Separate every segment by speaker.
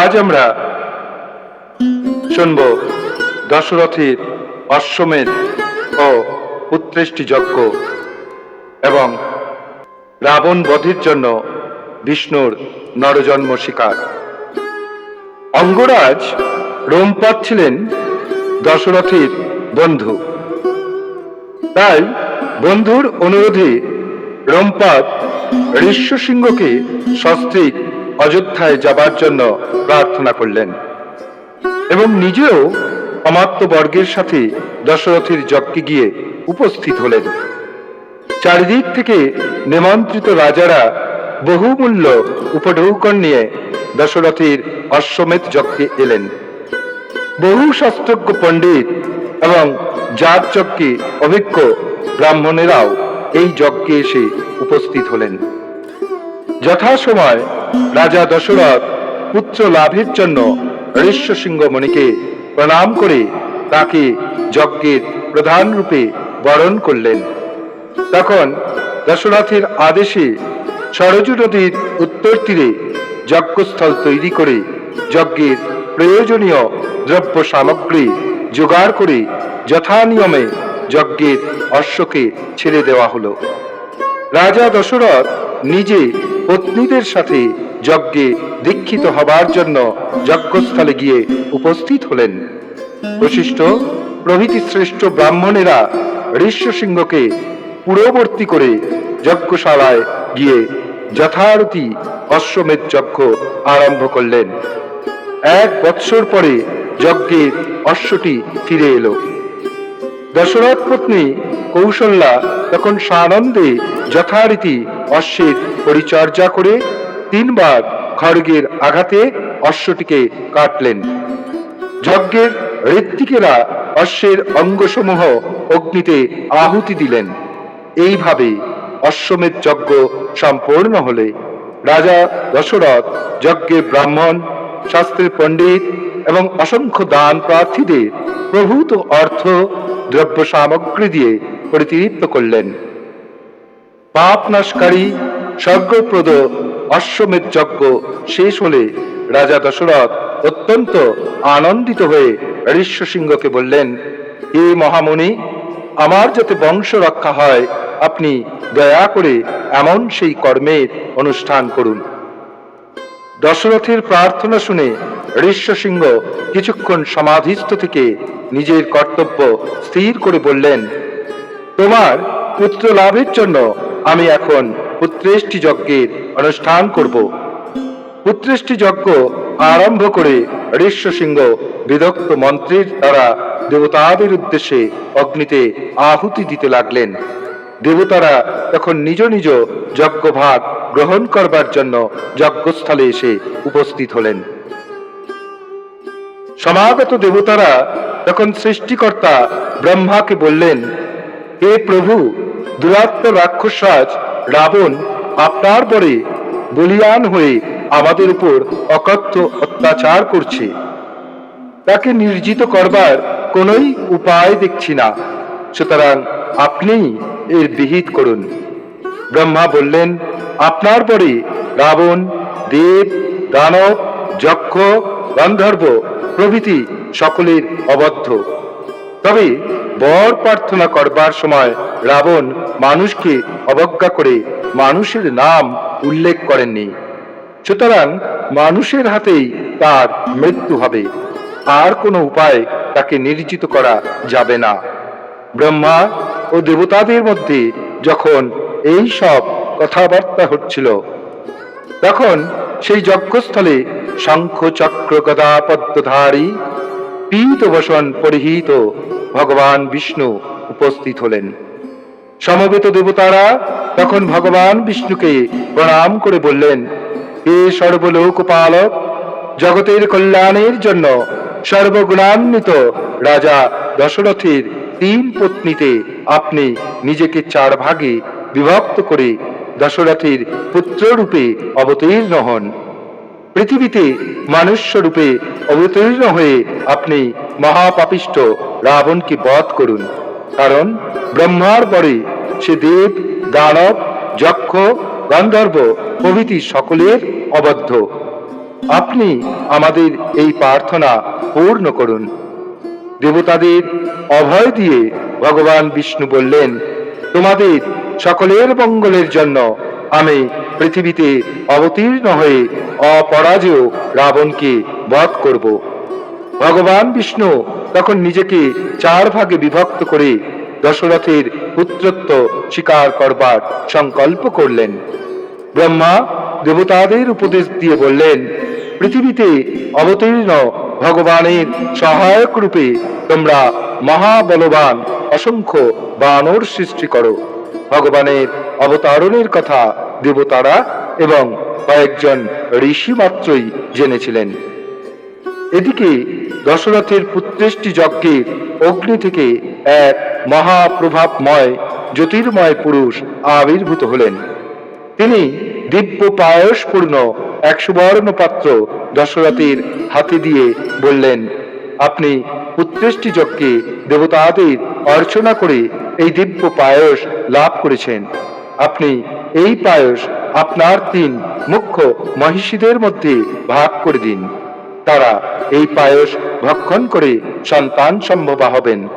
Speaker 1: আজ আমরা শুনব দশরথের অশ্বমেধ ও পুত্রেষ্টি যজ্ঞ এবং রাবণ বধির জন্য বিষ্ণুর নরজন্ম শিকার। অঙ্গরাজ রোমপাদ ছিলেন দশরথের বন্ধু। তাই বন্ধুর অনুরোধে রোমপাদ ঋষ্যসিংহকে সস্ত্রীক অযোধ্যায় যাবার জন্য প্রার্থনা করলেন। এবং নিজেও অমাত্য বর্গের সাথে দশরথের যজ্ঞে গিয়ে উপস্থিত হলেন। চারিদিক থেকে নিমন্ত্রিত রাজারা বহুমূল্য উপঢৌকন নিয়ে দশরথের অশ্বমেধ যজ্ঞে এলেন। বহু শাস্ত্রজ্ঞ পণ্ডিত এবং জাত যজ্ঞে অভিজ্ঞ ব্রাহ্মণেরাও এই যজ্ঞে এসে উপস্থিত হলেন। যথাসময় রাজা দশরথ পুত্র লাভের জন্য ঋষ্যসিংহ মণিকে প্রণাম করে তাকে যজ্ঞের প্রধান রূপে বরণ করলেন। তখন দশরথের আদেশে সরজু নদীর উত্তর তীরে যজ্ঞস্থল তৈরি করে যজ্ঞের প্রয়োজনীয় দ্রব্য সামগ্রী জোগাড় করে যথানিয়মে যজ্ঞের অশ্বকে ছেড়ে দেওয়া হলো। রাজা দশরথ নিজে পত্নীদের সাথে যজ্ঞে দীক্ষিত হবার জন্য যজ্ঞস্থলে গিয়ে উপস্থিত হলেন। বশিষ্ঠ প্রভৃতি শ্রেষ্ঠ ব্রাহ্মণেরা ঋষ্যসিংহকে পূর্ববর্তী করে যজ্ঞশালায় গিয়ে যথারতি অশ্বমেধ যজ্ঞ আরম্ভ করলেন। এক বৎসর পরে যজ্ঞের অশ্বটি ফিরে এলো। দশরথ পত্নী কৌশল্যা তখন সানন্দে যথারীতি অশ্বের পরিচর্যা করে তিনবার খড়গের আঘাতে অশ্বটিকে কাটলেন। যজ্ঞের ঋত্বিকেরা অশ্বের অঙ্গসমূহ অগ্নিতে আহুতি দিলেন। এইভাবে অশ্বমেধ যজ্ঞ সম্পূর্ণ হলে রাজা দশরথ, যজ্ঞের ব্রাহ্মণ, শাস্ত্রের পণ্ডিত এবং অসংখ্য দান প্রার্থীদের প্রভূত অর্থ দ্রব্য সামগ্রী দিয়ে পরিতৃপ্ত করলেন। পাপ নাশকারী, স্বর্গপ্রদ, অশ্বমেধ যজ্ঞ শেষ হলে রাজা দশরথ অত্যন্ত আনন্দিত হয়ে ঋষ্যসিংহকে বললেন এ মহামুনি আমার যাতে বংশ রক্ষা হয়, আপনি দয়া করে এমন সেই কর্মের অনুষ্ঠান করুন। দশরথের প্রার্থনা শুনে ঋষ্যসিংহ কিছুক্ষণ সমাধিস্থ থেকে নিজের কর্তব্য স্থির করে বললেন, তোমার পুত্র লাভের জন্য আমি এখন পুত্রেষ্টি যজ্ঞের অনুষ্ঠান করব। পুত্রেষ্টি যজ্ঞ আরম্ভ করে ঋষ্যসিংহ বিদগ্ধ মন্ত্রীর দ্বারা দেবতাদের উদ্দেশ্যে অগ্নিতে আহুতি দিতে লাগলেন। দেবতারা তখন নিজ নিজ যজ্ঞভাগ গ্রহণ করবার জন্য যজ্ঞস্থলে এসে উপস্থিত হলেন। সমাগত দেবতারা তখন সৃষ্টিকর্তা ব্রহ্মাকে বললেন, হে প্রভু, দুরাত্ম রাক্ষসরাজ রাবণ, আপনার পরে বলিয়ান হয়ে আমাদের উপর অকথ্য অত্যাচার করছে। তাকে নির্জিত করবার কোনোই উপায় দেখছি না। সুতরাং আপনি এর বিহিত করুন। ব্রহ্মা বললেন আপনার পরে রাবণ দেব দানব, যক্ষ, গন্ধর্ব প্রভৃতি সকলের অবদ্ধ। তবে বর প্রার্থনা করবার সময় রাবণ মানুষকে অবজ্ঞা করে মানুষের নাম উল্লেখ করেননি। সুতরাং মানুষের হাতেই তার মৃত্যু হবে। আর কোনো উপায় তাকে নির্জিত করা যাবে না। ব্রহ্মা ও দেবতাদের মধ্যে যখন এই সব কথাবার্তা হচ্ছিল। তখন সেই যজ্ঞস্থলে শঙ্খ চক্র গদা পদ্মধারী পীত বসন পরিহিত ভগবান বিষ্ণু উপস্থিত হলেন। সমবেত দেবতারা তখন ভগবান বিষ্ণুকে প্রণাম করে বললেন, হে সর্বলোক পালক জগতের কল্যাণের জন্য সর্বগুণান্বিত রাজা দশরথের তিন পত্নীতে আপনি নিজেকে চার ভাগে বিভক্ত করে দশরথের পুত্ররূপে অবতীর্ণ হন। পৃথিবীতে মানুষ্য রূপে অবতীর্ণ হয়ে আপনি মহাপাপিষ্ট রাবণকে বধ করুন। কারণ ব্রহ্মার পরে সে দেব, দানব, যক্ষ, গন্ধর্ব প্রভৃতি সকলের অবদ্ধ। আপনি আমাদের এই প্রার্থনা পূর্ণ করুন। দেবতাদের অভয় দিয়ে ভগবান বিষ্ণু বললেন, তোমাদের সকলের মঙ্গলের জন্য আমি পৃথিবীতে অবতীর্ণ হয়ে অপরাজেয় রাবণকে বধ করব। ভগবান বিষ্ণু তখন নিজেকে চার ভাগে বিভক্ত করে দশরথের পুত্রত্ব স্বীকার করবার সংকল্প করলেন। ব্রহ্মা দেবতাদের উপদেশ দিয়ে বললেন, পৃথিবীতে অবতীর্ণ ভগবানের সহায়ক রূপে তোমরা মহাবলবান অসংখ্য বানর সৃষ্টি করো। ভগবানের অবতারণের কথা দেবতারা এবং কয়েকজন ঋষি মাত্রই জেনেছিলেন। এদিকে দশরথের পুত্রেষ্টি যজ্ঞের অগ্নি থেকে এক মহাপ্রভাবময় জ্যোতির্ময় পুরুষ আবির্ভূত হলেন। তিনি দিব্য পায়সপূর্ণ এক সুবর্ণ পাত্র দশরথের হাতে দিয়ে বললেন, আপনি পুত্রেষ্টি যজ্ঞে দেবতাদের অর্চনা করে এই দিব্য পায়স লাভ করেছেন। আপনি এই পায়স আপনার তিন মুখ্য মহিষীদের মধ্যে ভাগ করে দিন। তারা এই পায়স ভক্ষণ করে সন্তান সম্ভবা হবেন।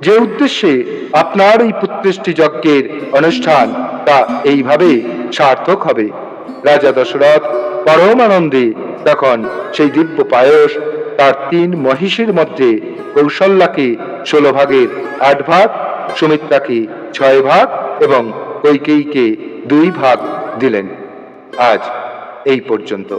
Speaker 1: যে উদ্দেশ্যে আপনার এই পুত্রেষ্টি যজ্ঞের অনুষ্ঠান তা এইভাবে সার্থক হবে। রাজা দশরথ পরম আনন্দে তখন সেই দিব্য পায়স তার তিন মহিষের মধ্যে কৌশল্যাকে ষোলো ভাগের আট ভাগ, সুমিত্রাকে ছয় ভাগ এবং কৈকেয়ীকে দুই ভাগ দিলেন। আজ এই পর্যন্ত।